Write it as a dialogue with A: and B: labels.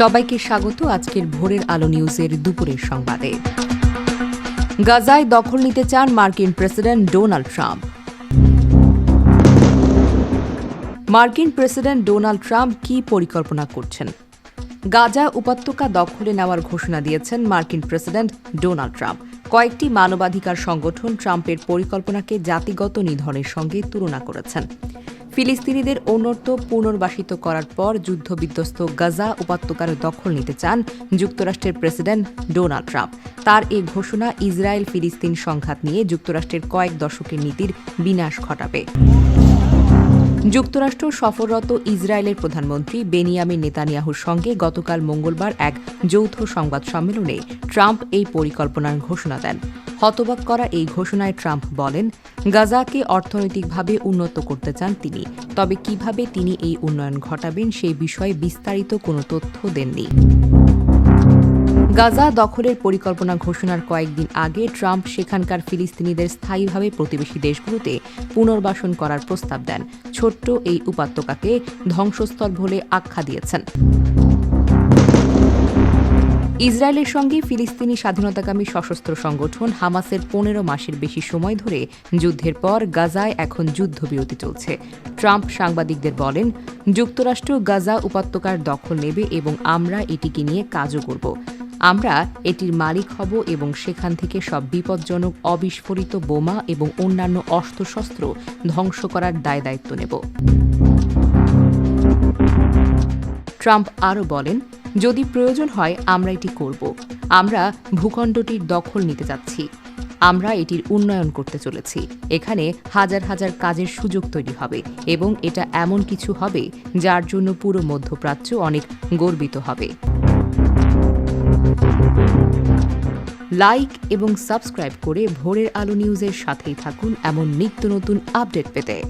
A: সবাইকে স্বাগত আজকের ভোরের আলো নিউজের দুপুরের সংবাদে গাজায় দখল নিতে চান মার্কিন প্রেসিডেন্ট ডোনাল্ড ট্রাম্প মার্কিন প্রেসিডেন্ট ডোনাল্ড ট্রাম্প কি পরিকল্পনা করছেন গাজা উপত্যকা দখলে নেওয়ার ঘোষণা দিয়েছেন মার্কিন প্রেসিডেন্ট ডোনাল্ড ট্রাম্প কয়েকটি মানবাধিকার সংগঠন ট্রাম্পের পরিকল্পনাকে জাতিগত নিধনের সঙ্গে তুলনা করেছেন ফিলিস্তিনিদের অনর্থ পুনর্বাসিত করার পর যুদ্ধবিধ্বস্ত গাজা উপত্যকার দখল নিতে চান যুক্তরাষ্ট্রের প্রেসিডেন্ট ডোনাল্ড ট্রাম্প তার এই ঘোষণা ইসরায়েল ফিলিস্তিন সংঘাত নিয়ে যুক্তরাষ্ট্রের কয়েক দশকের নীতির বিনাশ ঘটাবে যুক্তরাষ্ট্র সফররত ইসরায়েলের প্রধানমন্ত্রী বেনিয়ামিন নেতানিয়াহুর সঙ্গে গতকাল মঙ্গলবার এক যৌথ সংবাদ সম্মেলনে ট্রাম্প এই পরিকল্পনার ঘোষণা দেন হতবাক করা এই ঘোষণায় ট্রাম্প বলেন গাজাকে অর্থনৈতিকভাবে উন্নত করতে চান তিনি তবে কিভাবে তিনি এই উন্নয়ন ঘটাবেন সেই বিষয়ে বিস্তারিত কোনো তথ্য দেননি গাজা দখলের পরিকল্পনা ঘোষণার কয়েকদিন আগে ট্রাম্প সেখানকার ফিলিস্তিনিদের স্থায়ীভাবে প্রতিবেশী দেশগুলোতে পুনর্বাসন করার প্রস্তাব দেন ছোট্ট এই উপত্যকাকে ধ্বংসস্থল বলে আখ্যা দিয়েছেন ইসরায়েলের সঙ্গে ফিলিস্তিনি স্বাধীনতাকামী সশস্ত্র সংগঠন হামাসের পনেরো মাসের বেশি সময় ধরে যুদ্ধের পর গাজায় এখন যুদ্ধবিরতি চলছে ট্রাম্প সাংবাদিকদের বলেন যুক্তরাষ্ট্র গাজা উপত্যকার দখল নেবে এবং আমরা এটিকে নিয়ে কাজও করব আমরা এটির মালিক হব এবং সেখান থেকে সব বিপজ্জনক অবিস্ফোরিত বোমা এবং অন্যান্য অস্ত্রশস্ত্র ধ্বংস করার দায় দায়িত্ব নেব ট্রাম্প আরও বলেন যদি প্রয়োজন হয় আমরা এটি করব আমরা ভূখণ্ডটির দখল নিতে যাচ্ছি আমরা এটির উন্নয়ন করতে চলেছি এখানে হাজার হাজার কাজের সুযোগ তৈরি হবে এবং এটা এমন কিছু হবে যার জন্য পুরো মধ্যপ্রাচ্য অনেক গর্বিত হবে
B: লাইক এবং সাবস্ক্রাইব করে ভোরের আলো নিউজের সাথেই থাকুন এমন নিত্য নতুন আপডেট পেতে